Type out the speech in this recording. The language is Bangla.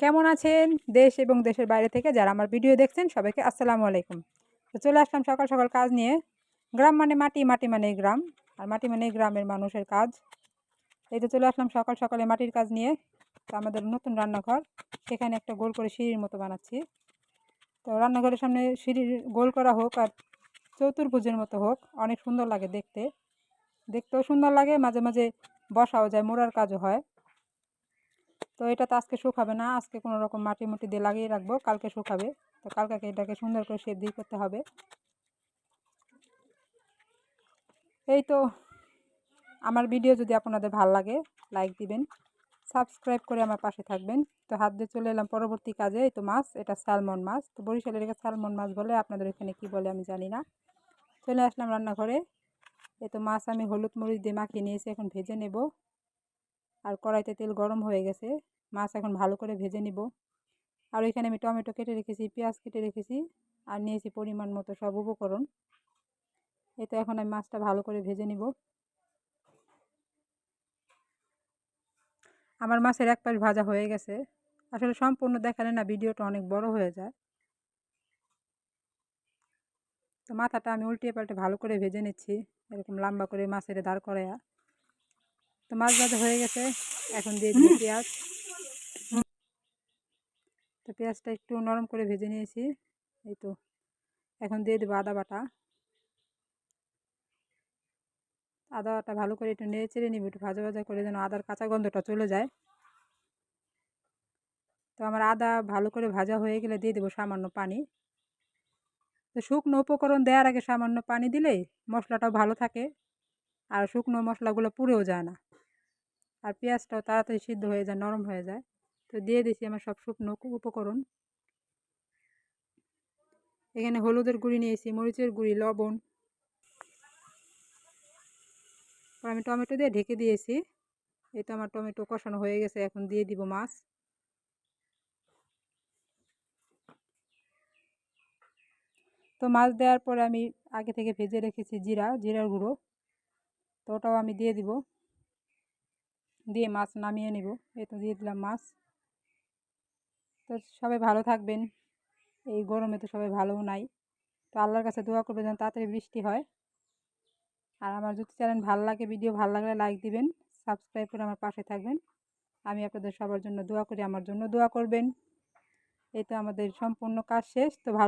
কেমন আছেন দেশ এবং দেশের বাইরে থেকে যারা আমার ভিডিও দেখছেন সবাইকে আসসালামু আলাইকুম। তো চলে আসলাম সকাল সকাল কাজ নিয়ে। গ্রাম মানে মাটি মাটি মানে গ্রাম, আর মাটি মানে গ্রামের মানুষের কাজ। এই তো চলে আসলাম সকাল সকালে মাটির কাজ নিয়ে। তো আমাদের নতুন রান্নাঘর, সেখানে একটা গোল করে সিঁড়ির মতো বানাচ্ছি। তো রান্নাঘরের সামনে সিঁড়ির গোল করা হোক আর চতুর্ভুজের মতো হোক, অনেক সুন্দর লাগে দেখতে। দেখতেও সুন্দর লাগে, মাঝে মাঝে বসাও যায়, মোড়ার কাজও হয়। তো এটা তো আজকে শুকাবে না, আজকে কোনো রকম মাটি মুটি দিয়ে লাগিয়ে রাখব, কালকে শুকাবে। তো কালকে এটাকে সুন্দর করে সেদ্ধি করতে হবে। এই তো আমার ভিডিও যদি আপনাদের ভালো লাগে, লাইক দিবেন, সাবস্ক্রাইব করে আমার পাশে থাকবেন। তো হাত দিয়ে চলে এলাম পরবর্তী কাজে, এই তো মাছ, এটা স্যালমন মাছ। তো বরিশালের এখানে স্যালমন মাছ বলে, আপনাদের এখানে কি বলে আমি জানি না। চলে আসলাম রান্নাঘরে। এই তো মাছ আমি হলুদ মরিচ দিয়ে মাখিয়ে নিয়েছি, এখন ভেজে নেব। আর কড়াইতে তেল গরম হয়ে গেছে। মাছ এখন ভালো করে ভেজে নিব। আর ওইখানে আমি টমেটো কেটে রেখেছি, পেঁয়াজ কেটে রেখেছি আর নিয়েছি পরিমাণ মতো সব উপকরণ। এতে এখন আমি মাছটা ভালো করে ভেজে নিব। আমার মাছের এক পাশ ভাজা হয়ে গেছে। আসলে সম্পূর্ণ দেখালে না ভিডিওটা অনেক বড় হয়ে যায়। তো মাথাটা আমি উল্টিয়ে পাল্টে ভালো করে ভেজে নিচ্ছি। এরকম লম্বা করে মাছের দাঁড় করে তো মাছ ভাজা হয়ে গেছে এখন দিয়ে দিই পেঁয়াজ। তো পেঁয়াজটা একটু নরম করে ভেজে নিয়েছি এই তো। এখন দিয়ে দেবো আদা বাটা। আদা বাটা ভালো করে একটু নেড়ে চেড়ে নিব একটু ভাজা ভাজা করে যেন আদার কাঁচা গন্ধটা চলে যায়। তো আমার আদা ভালো করে ভাজা হয়ে গেলে দিয়ে দেবো সামান্য পানি। তো শুকনো উপকরণ দেওয়ার আগে সামান্য পানি দিলেই মশলাটাও ভালো থাকে আর শুকনো মশলাগুলো পুড়েও যায় না। আর পেঁয়াজটাও তাড়াতাড়ি সিদ্ধ হয়ে যায়, নরম হয়ে যায়। তো দিয়ে দিছি আমার সব শুকনো উপকরণ। এখানে হলুদের গুঁড়ি নিয়েছি, মরিচের গুঁড়ি, লবণ। আমি টমেটো দিয়ে ঢেকে দিয়েছি। এই তো আমার টমেটো কষানো হয়ে গেছে, এখন দিয়ে দিব মাছ। তো মাছ দেওয়ার পরে আমি আগে থেকে ভেজে রেখেছি জিরা, জিরার গুঁড়ো। তো ওটাও আমি দিয়ে দিব। দিয়ে মাছ নামিয়ে নিব। এই তো দিয়ে দিলাম মাছ। তো সবাই ভালো থাকবেন। এই গরমে তো সবাই ভালোও নাই। তো আল্লাহর কাছে দোয়া করবে যেন তাড়াতাড়ি বৃষ্টি হয়। আর আমার যদি চ্যানেল ভালো লাগে, ভিডিও ভালো লাগলে লাইক দিবেন, সাবস্ক্রাইব করে আমার পাশে থাকবেন। আমি আপনাদের সবার জন্য দোয়া করি, আমার জন্য দোয়া করবেন। এই তো আমাদের সম্পূর্ণ কাজ শেষ। তো ভালো